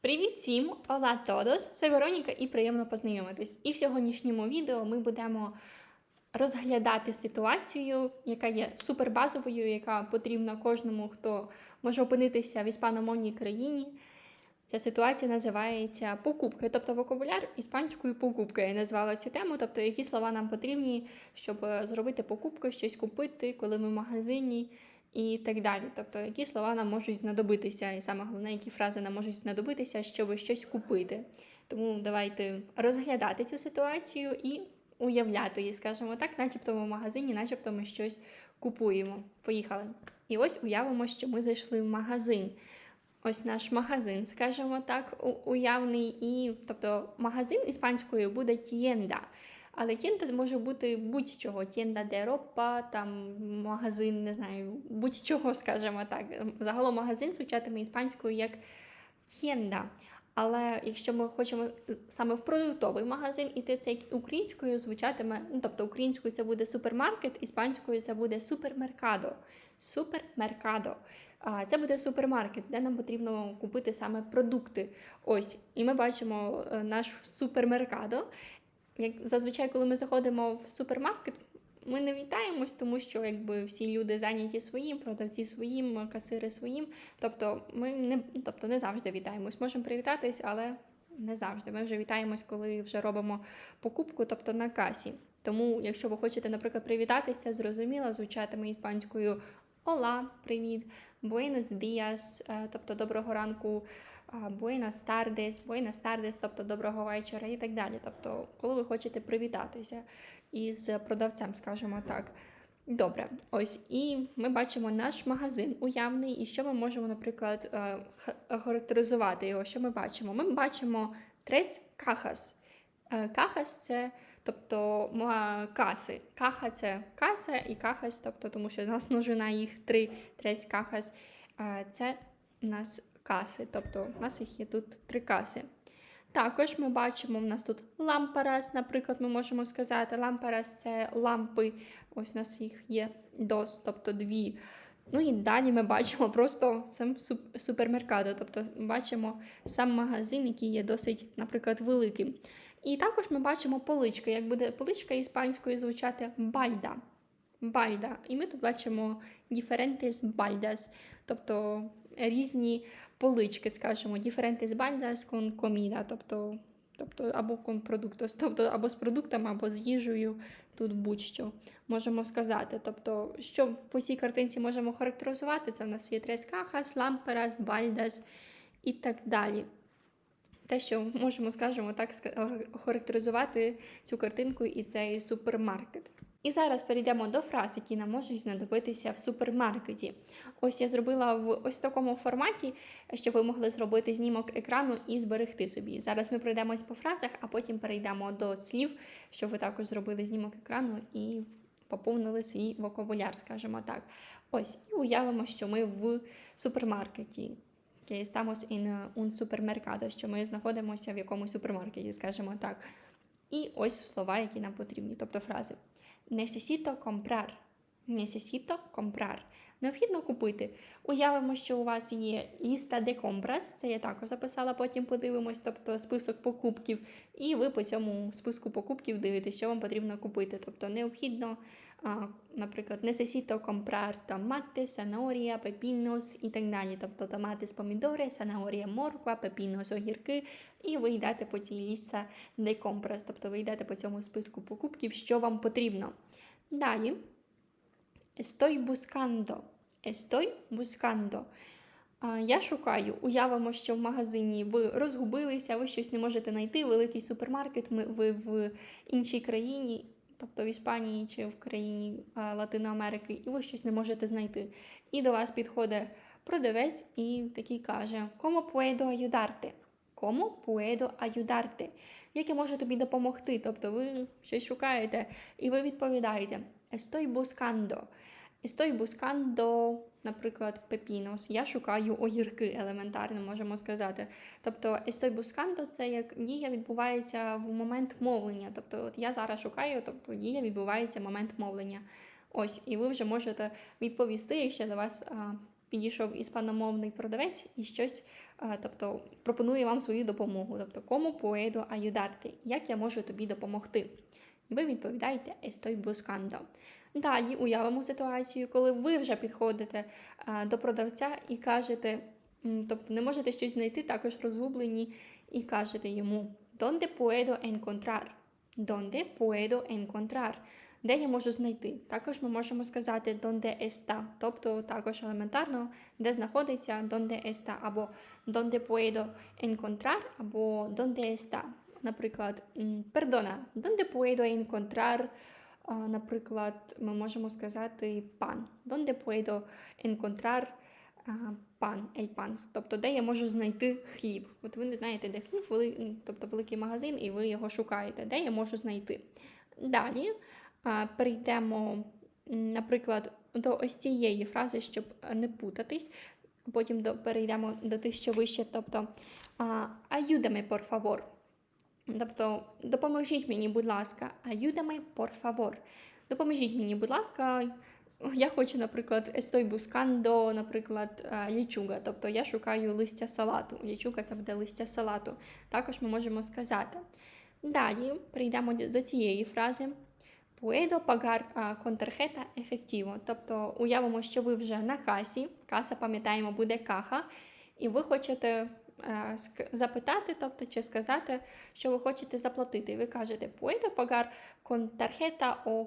Привіт всім! Hola todos! Це Вероніка і приємно познайомитись. І в сьогоднішньому відео ми будемо розглядати ситуацію, яка є супербазовою, яка потрібна кожному, хто може опинитися в іспаномовній країні. Ця ситуація називається покупки, тобто вокабуляр іспанською покупки. Я назвала цю тему, тобто які слова нам потрібні, щоб е, зробити покупку, щось купити, коли ми в магазині і так далі. Тобто, які слова нам можуть знадобитися, і саме головне, які фрази нам можуть знадобитися, щоб щось купити. Тому давайте розглядати цю ситуацію і уявляти її, скажімо так, начебто в магазині, начебто ми щось купуємо. Поїхали. І ось уявимо, що ми зайшли в магазин. Ось наш магазин, скажімо так, уявний, і тобто магазин іспанською буде тієнда. Але тєнда може бути будь-чого. Тєнда де ропа, там магазин, не знаю, будь-чого, скажімо так. Загалом магазин звучатиме іспанською як тєнда. Але якщо ми хочемо саме в продуктовий магазин іти, це українською звучатиме, ну тобто українською це буде супермаркет, іспанською це буде супермеркадо. Супермеркадо. Це буде супермаркет, де нам потрібно купити саме продукти. Ось, і ми бачимо е, наш супермеркадо. Як зазвичай, коли ми заходимо в супермаркет, ми не вітаємось, тому що якби всі люди зайняті своїм, продавці своїм, касири своїм. Тобто ми не, тобто не завжди вітаємось. Можемо привітатись, але не завжди. Ми вже вітаємось, коли вже робимо покупку, тобто на касі. Тому, якщо ви хочете, наприклад, привітатися, зрозуміло, звучатиме іспанською Ола, привіт, días, е, тобто доброго ранку, Buenas tardes, Buenas tardes, тобто доброго вечора і так далі. Тобто, коли ви хочете привітатися із продавцем, скажімо так. Добре, ось і ми бачимо наш магазин уявний, і що ми можемо, наприклад, е, характеризувати його. Що ми бачимо? Ми бачимо tres cajas. Е, Кахас це тобто каси. Каха це каса і кахас, тобто, тому що у нас множина їх три, тресь кахас. Е, Це у нас каси, тобто у нас їх є тут три каси. Також ми бачимо, в нас тут лампарас, наприклад, ми можемо сказати. Лампарас це лампи. Ось у нас їх є дос, тобто дві. Ну і далі ми бачимо просто сам супермеркадо, тобто бачимо сам магазин, який є досить, наприклад, великим. І також ми бачимо полички. Як буде поличка іспанською звучати бальда. Бальда. І ми тут бачимо diferentes baldas, тобто різні полички, скажімо, diferentes baldas con comida, тобто, тобто або тобто або з продуктами, або з їжею, тут будь-що можемо сказати. Тобто, що по цій картинці можемо характеризувати, це в нас є tres cajas, lámparas, baldas і так далі. Те, що можемо, скажімо так, ска- охарактеризувати цю картинку і цей супермаркет. І зараз перейдемо до фраз, які нам можуть знадобитися в супермаркеті. Ось я зробила в ось такому форматі, щоб ви могли зробити знімок екрану і зберегти собі. Зараз ми пройдемось по фразах, а потім перейдемо до слів, щоб ви також зробили знімок екрану і поповнили свій вокабуляр, скажімо так. Ось, і уявимо, що ми в супермаркеті. estamos eh, un supermercado, що ми знаходимося в якомусь супермаркеті, скажімо так. І ось слова, які нам потрібні, тобто фрази. Necesito comprar. Necesito comprar. Необхідно купити. Уявимо, що у вас є ліста de compras, це я також записала, потім подивимось, тобто список покупків, і ви по цьому списку покупків дивитесь, що вам потрібно купити. Тобто необхідно, наприклад, necesito comprar tomate, zanahoria, pepinos і так далі. Тобто томати, помідори, zanahoria, морква, пепінос, огірки, і ви йдете по цій ліста de compras, тобто ви йдете по цьому списку покупків, що вам потрібно. Далі. Estoy buscando. Estoy buscando. Я шукаю. Уявимо, що в магазині ви розгубилися, ви щось не можете знайти, великий супермаркет, ви в іншій країні, тобто в Іспанії чи в країні а, Латиноамерики, і ви щось не можете знайти. І до вас підходить продавець і такий каже: Кому puedo ayudarte? Кому puedo ayudarte? Як я можу тобі допомогти? Тобто ви щось шукаєте, і ви відповідаєте: Estoy buscando. Estoy buscando, наприклад, pepinos. Я шукаю огірки, елементарно можемо сказати. Тобто, estoy buscando – це як дія відбувається в момент мовлення. Тобто, от я зараз шукаю, тобто дія відбувається в момент мовлення. Ось, і ви вже можете відповісти, якщо до вас а, підійшов іспаномовний продавець і щось, е, тобто пропонує вам свою допомогу. Тобто, кому puedo ayudarte? Як я можу тобі допомогти? І ви відповідаєте estoy buscando. Далі уявимо ситуацію, коли ви вже підходите до продавця і кажете, тобто не можете щось знайти, також розгублені, і кажете йому Donde puedo encontrar? Donde puedo encontrar? Де я можу знайти? Також ми можемо сказати donde está, тобто також елементарно, де знаходиться donde está, або donde puedo encontrar, або donde está. Наприклад, perdona, donde puedo encontrar, наприклад, ми можемо сказати пан. Donde puedo encontrar пан, el pan, тобто де я можу знайти хліб. От ви не знаєте, де хліб, вели- тобто великий магазин, і ви його шукаєте, де я можу знайти. Далі перейдемо, наприклад, до ось цієї фрази, щоб не путатись. Потім до, перейдемо до тих, що вище, тобто ayúdame, por favor. Тобто, допоможіть мені, будь ласка, ayúdame, por favor. Допоможіть мені, будь ласка. Я хочу, наприклад, estoy buscando, наприклад, е, лічуга. Тобто я шукаю листя салату. Лічуга це буде листя салату. Також ми можемо сказати. Далі прийдемо до цієї фрази. Puedo pagar а, con tarjeta efectivo. Тобто уявимо, що ви вже на касі. Каса, пам'ятаємо, буде каха, і ви хочете е, запитати, тобто чи сказати, що ви хочете заплатити. Ви кажете Puedo pagar con tarjeta o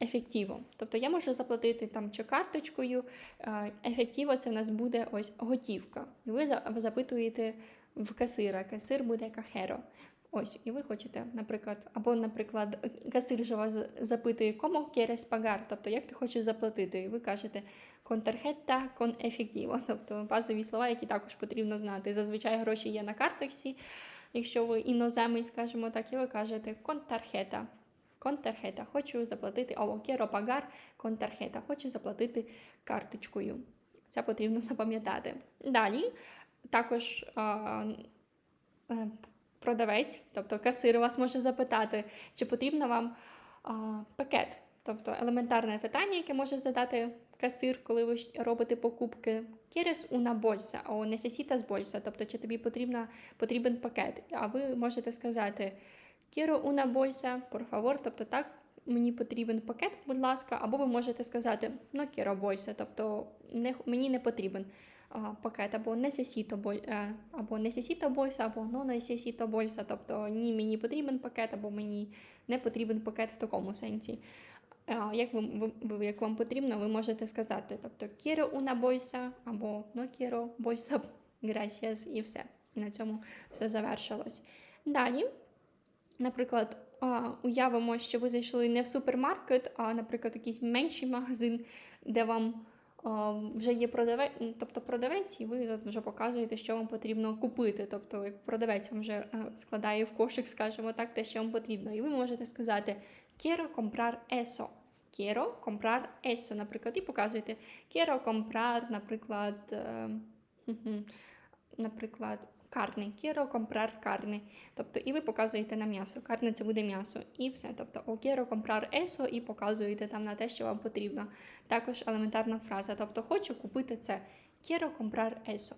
efectivo. Тобто я можу заплатити там чи карточкою. Ефективо це в нас буде ось готівка. І ви запитуєте в касира. Касир буде кахеро. Ось, і ви хочете, наприклад, або, наприклад, касир же вас запитує, кому quieres pagar, тобто як ти хочеш заплатити, і ви кажете tarjeta, con efectivo, тобто базові слова, які також потрібно знати. Зазвичай гроші є на карточці, якщо ви іноземець, скажімо так, і ви кажете tarjeta, con хочу заплатити, або pagar con tarjeta, хочу заплатити карточкою. Це потрібно запам'ятати. Далі також а, е, продавець, тобто касир вас може запитати, чи потрібно вам а, пакет. Тобто елементарне питання, яке може задати касир, коли ви робите покупки. ¿Quieres una bolsa o necesitas bolsa? Тобто, чи тобі потрібна, потрібен пакет. А ви можете сказати Quiero una bolsa, por favor, тобто так, мені потрібен пакет, будь ласка, або ви можете сказати no quiero bolsa, тобто не, мені не потрібен пакет, або е, або bolsa, або necesito bolsa, тобто ні, мені потрібен пакет, або мені не потрібен пакет в такому сенсі. Як, ви, ви- як вам потрібно, ви можете сказати, тобто quiero una bolsa, або no quiero bolsa, gracias, і все. І на цьому все завершилось. Далі, наприклад, уявимо, що ви зайшли не в супермаркет, а, наприклад, якийсь менший магазин, де вам вже є продавець, тобто продавець, і ви вже показуєте, що вам потрібно купити. Тобто, продавець вам вже е, складає в кошик, скажімо так, те, що вам потрібно. І ви можете сказати Quiero comprar eso. Quiero comprar eso, наприклад, і показуєте Quiero comprar, наприклад, е, наприклад, карни. Quiero comprar carne. Тобто, і ви показуєте на м'ясо. Карне це буде м'ясо. І все. Тобто, о quiero comprar eso, і показуєте там на те, що вам потрібно. Також елементарна фраза. Тобто, хочу купити це. Quiero comprar eso.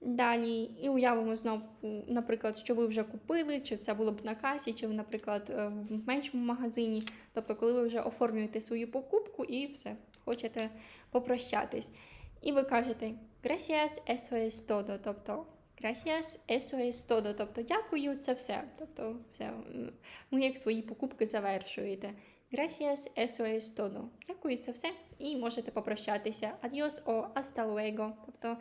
Далі, і уявимо знову, наприклад, що ви вже купили, чи це було б на касі, чи, наприклад, е, в меншому магазині. Тобто, коли ви вже оформлюєте свою покупку і все, хочете попрощатись. І ви кажете Gracias, eso es todo. Тобто Gracias, eso es todo. Тобто дякую, це все. Тобто, все. м, Ви як свої покупки завершуєте. Gracias, eso es todo. Дякую, це все. І можете попрощатися. Adios o hasta luego. Тобто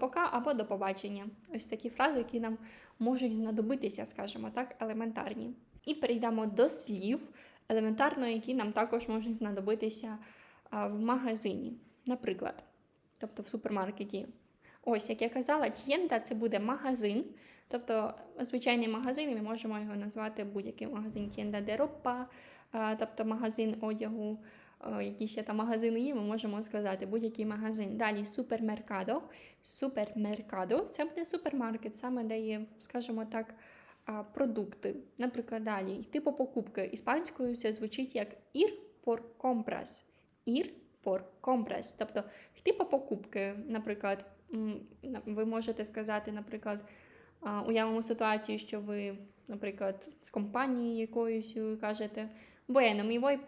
пока або до побачення. Ось такі фрази, які нам можуть знадобитися, скажімо так, елементарні. І перейдемо до слів, елементарно, які нам також можуть знадобитися в магазині. Наприклад, тобто в супермаркеті. Ось, як я казала, т'єнда це буде магазин. Тобто звичайний магазин, ми можемо його назвати будь-який магазин т'єнда де ропа, тобто магазин одягу, які ще там магазини є, ми можемо сказати будь-який магазин. Далі супермеркадо. Супермеркадо це буде супермаркет, саме де є, скажімо так, продукти. Наприклад, далі йти по покупки. Іспанською це звучить як ir por compras. Ir por compras, тобто йти по покупки. Наприклад, ви можете сказати, наприклад, уявимо ситуацію, що ви, наприклад, з компанії якоюсь кажете, bueno, mi voy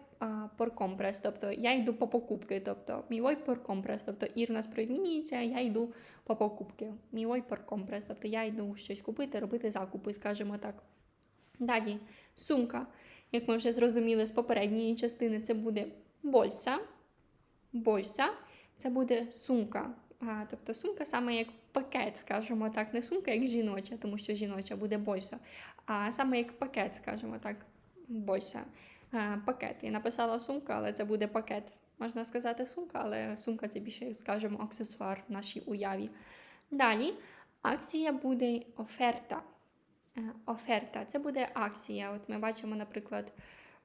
compras, тобто я йду по покупки, тобто mi voy por тобто ір нас примінюється, я йду по покупки. Voy por compras, тобто я йду щось купити, робити закупи, скажімо так. Далі, сумка, як ми вже зрозуміли з попередньої частини, це буде больса. Больса це буде сумка. Тобто сумка саме як пакет, скажімо так, не сумка як жіноча, тому що жіноча буде больса, а саме як пакет, скажімо так, больса. А, пакет. Я написала сумка, але це буде пакет. Можна сказати сумка, але сумка це більше, скажімо, аксесуар в нашій уяві. Далі акція буде оферта. Е, Оферта це буде акція. От ми бачимо, наприклад,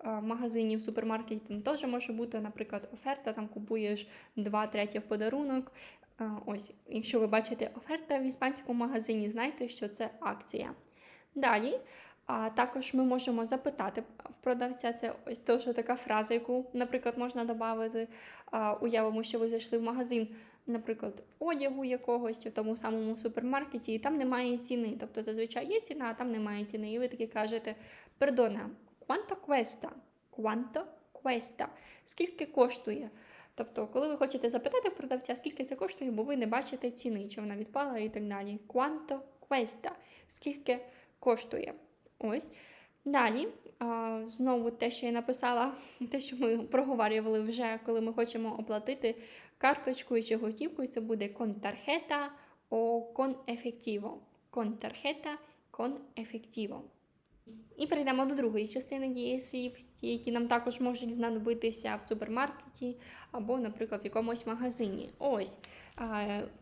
е, в магазині в супермаркеті там теж може бути, наприклад, оферта, там купуєш 2 треті в подарунок. Е, Ось, якщо ви бачите оферта в іспанському магазині, знайте, що це акція. Далі, а також ми можемо запитати в продавця, це ось теж така фраза, яку, наприклад, можна додати. Уявимо, що ви зайшли в магазин, наприклад, одягу якогось чи в тому самому супермаркеті, і там немає ціни. Тобто зазвичай є ціна, а там немає ціни. І ви таки кажете: Perdona, quanto cuesta? Quanto cuesta? Скільки коштує? Тобто, коли ви хочете запитати в продавця, скільки це коштує, бо ви не бачите ціни, чи вона відпала і так далі. Quanto cuesta? Скільки коштує? Ось. Далі, а, знову те, що я написала, те, що ми проговорювали вже, коли ми хочемо оплатити карточкою чи готівкою, це буде con tarjeta o con efectivo. Con tarjeta, con efectivo. І перейдемо до другої частини дієслів, які нам також можуть знадобитися в супермаркеті або, наприклад, в якомусь магазині. Ось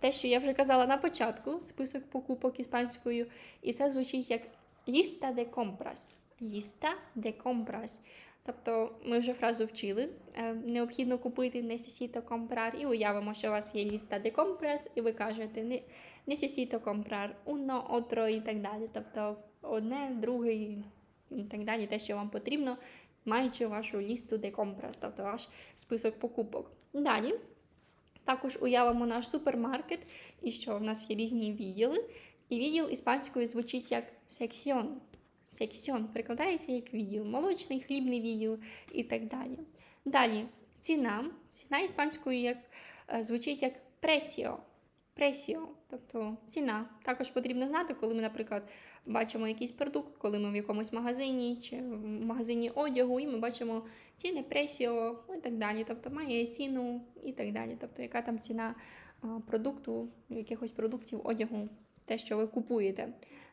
те, що я вже казала на початку, список покупок іспанською, і це звучить як lista de compras. Lista de compras. Тобто ми вже фразу вчили. Е, Необхідно купити necesito comprar, і уявимо, що у вас є lista de compras, і ви кажете «Не- necesito comprar uno, otro і так далі. Тобто одне, друге і так далі, те, що вам потрібно, маючи вашу лісту de compras, тобто ваш список покупок. Далі також уявимо наш супермаркет, і що в нас є різні відділи. І відділ іспанською звучить як секціон. Секціон перекладається як відділ, молочний, хлібний відділ і так далі. Далі ціна. Ціна іспанською як, е, звучить як пресіо. Пресіо, тобто ціна. Також потрібно знати, коли ми, наприклад, бачимо якийсь продукт, коли ми в якомусь магазині чи в магазині одягу, і ми бачимо ціни пресіо і так далі. Тобто має ціну і так далі. Тобто, яка там ціна продукту, якихось продуктів одягу, те, що ви купуєте.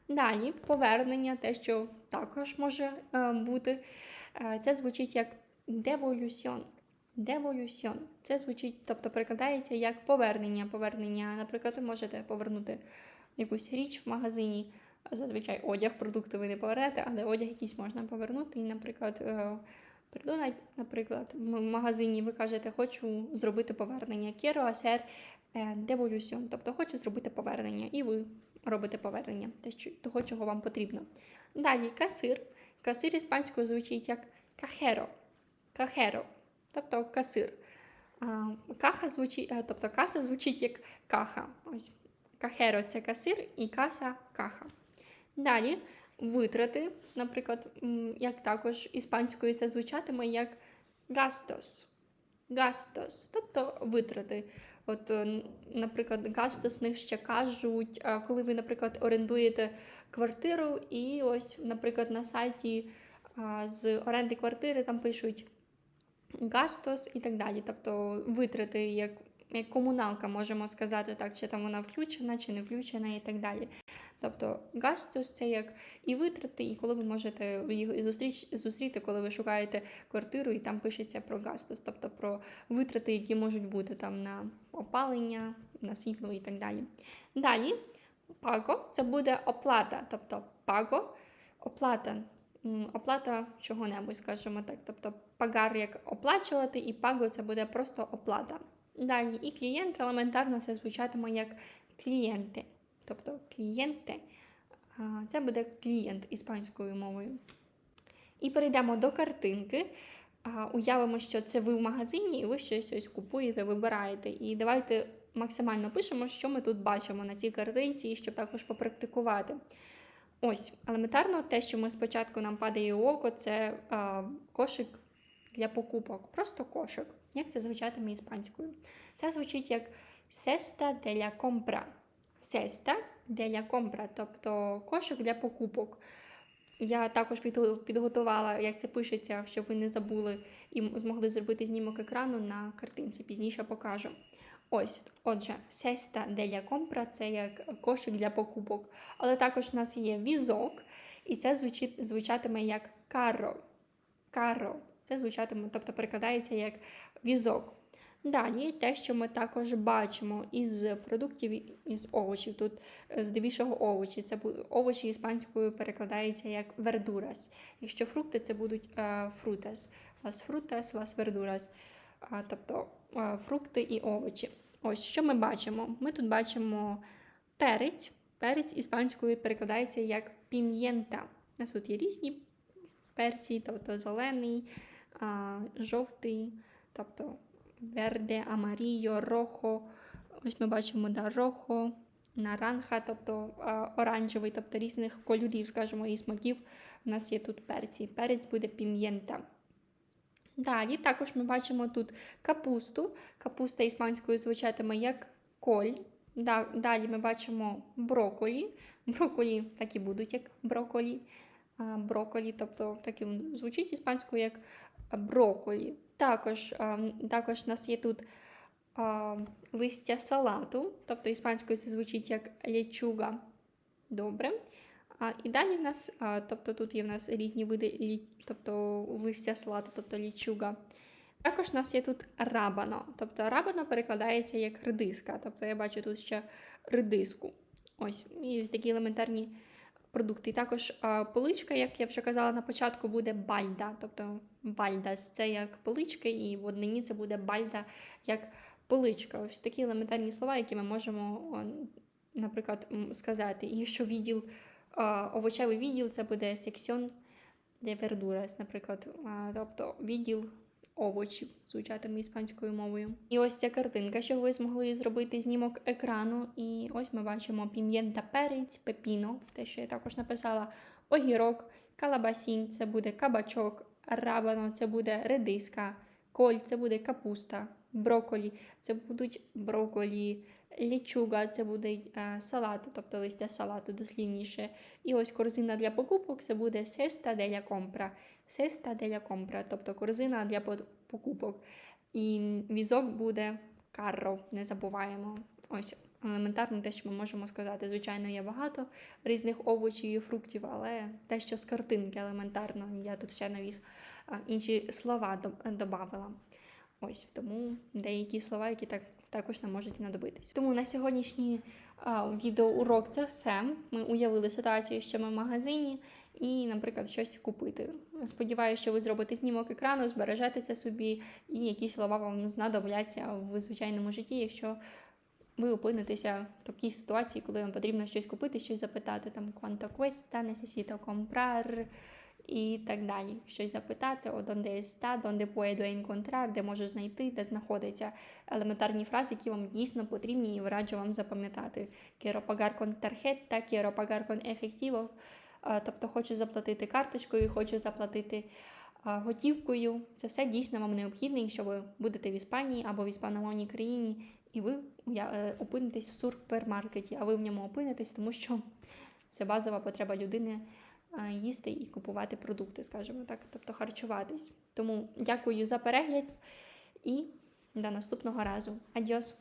Далі повернення, те, що також може е, бути. Е, Це звучить як деволюсьон. Деволюсьон. Це звучить, тобто перекладається як повернення. Повернення, наприклад, ви можете повернути якусь річ в магазині. Зазвичай одяг, продукти ви не повернете, але одяг якийсь можна повернути. І, наприклад, е, придумать, наприклад, в магазині ви кажете, хочу зробити повернення. Quiero hacer devolución, тобто хочу зробити повернення, і ви робите повернення те, що, того, чого вам потрібно. Далі касир. Касир іспанською звучить як кахеро. Кахеро, тобто касир. Каха звучить, е, тобто каса звучить як каха. Ось кахеро це касир і каса каха. Далі витрати, наприклад, як також іспанською це звучатиме як гастос. Гастос, тобто витрати. От, е, наприклад, гастос них ще кажуть, коли ви, наприклад, орендуєте квартиру, і ось, наприклад, на сайті з оренди квартири там пишуть гастос і так далі. Тобто витрати, як, як комуналка, можемо сказати так, чи там вона включена, чи не включена, і так далі. Тобто гастос це як і витрати, і коли ви можете їх зустріч, зустріти, коли ви шукаєте квартиру, і там пишеться про гастос, тобто про витрати, які можуть бути там на опалення, на світло і так далі. Далі паго це буде оплата, тобто паго оплата. Оплата чого-небудь, скажімо так. Тобто пагар як оплачувати, і паго це буде просто оплата. Далі і клієнт елементарно це звучатиме як клієнти. Тобто клієнти це буде клієнт іспанською мовою. І перейдемо до картинки. уявимо, що це ви в магазині, і ви щось ось купуєте, вибираєте. І давайте максимально пишемо, що ми тут бачимо на цій картинці, щоб також попрактикувати. Ось, елементарно, те, що ми спочатку нам падає око, це а, кошик для покупок. Просто кошик. Як це звучатиме іспанською? Це звучить як la compra. Cesta de la compra, тобто кошик для покупок. Я також підготувала, як це пишеться, щоб ви не забули і змогли зробити знімок екрану на картинці. Пізніше покажу. Ось, отже, de la compra – це як кошик для покупок. Але також у нас є візок, і це звучить, звучатиме як carro. Carro. Це звучатиме, тобто перекладається як візок. Далі те, що ми також бачимо із продуктів із овочів. Тут е, здебільшого овочі. Це овочі іспанською перекладається як verduras. Якщо фрукти, це будуть е. Las frutas, las verduras. А, тобто е, фрукти і овочі. Ось що ми бачимо. Ми тут бачимо перець. Перець іспанською перекладається як пім'єнта. У нас тут є різні перці, тобто зелений, а, жовтий, тобто верде, амарійо, рохо. Ось ми бачимо да, рохо, наранха, тобто а, оранжевий, тобто різних кольорів, скажімо, і смаків. У нас є тут перці. Перець буде пім'єнта. Далі також ми бачимо тут капусту. Капуста іспанською звучатиме як коль. Далі ми бачимо броколі. Броколі так і будуть як броколі. Броколі, тобто так і звучить іспанською як броколі. Також, також у нас є тут листя салату, тобто іспанською це звучить як лечуга. Добре. А, і далі в нас, а, тобто тут є в нас різні види лі, тобто листя салату, тобто лічуга. Також у нас є тут рабано. Тобто рабано перекладається як редиска. Тобто я бачу тут ще редиску. Ось, і ось такі елементарні продукти. І також а, поличка, як я вже казала на початку, буде бальда. Тобто бальдас це як поличка, і в однині це буде бальда як поличка. Ось такі елементарні слова, які ми можемо, наприклад, сказати. І що відділ, овочевий відділ це буде секціон de verduras, наприклад, тобто відділ овочів звучатиме іспанською мовою. І ось ця картинка, що ви змогли зробити знімок екрану. І ось ми бачимо пім'єнта перець, пепіно, те, що я також написала, огірок, калабасінь, це буде кабачок, рабано, це буде редиска, коль, це буде капуста, броколі, це будуть броколі, лічуга, це буде е, салат, тобто листя салату дослівніше. І ось корзина для покупок це буде la compra. Cesta de la compra, тобто корзина для покупок. І візок буде carro, не забуваємо. Ось елементарно те, що ми можемо сказати. Звичайно, є багато різних овочів і фруктів, але те, що з картинки елементарно, я тут ще навіз а, інші слова додавала. Ось тому деякі слова, які так також нам можуть знадобитись. Тому на сьогоднішній відеоурок це все. Ми уявили ситуацію, що ми в магазині, і, наприклад, щось купити. Сподіваюся, що ви зробите знімок екрану, збережете це собі, і якісь слова вам знадобляться в звичайному житті, якщо ви опинитеся в такій ситуації, коли вам потрібно щось купити, щось запитати, там quanto cuesta, necesito comprar і так далі. Щось запитати, о, donde está, donde puedo encontrar, де можу знайти, де знаходиться елементарні фрази, які вам дійсно потрібні, і раджу вам запам'ятати. Quiero pagar con tarjeta, quiero pagar con efectivo. А, Тобто хочу заплатити карточкою, хочу заплатити готівкою. Це все дійсно вам необхідне, якщо ви будете в Іспанії або в іспаномовній країні, і ви е, опинитесь в супермаркеті, а ви в ньому опинитесь, тому що це базова потреба людини їсти і купувати продукти, скажімо так, тобто харчуватись. Тому дякую за перегляд і до наступного разу. Адьос!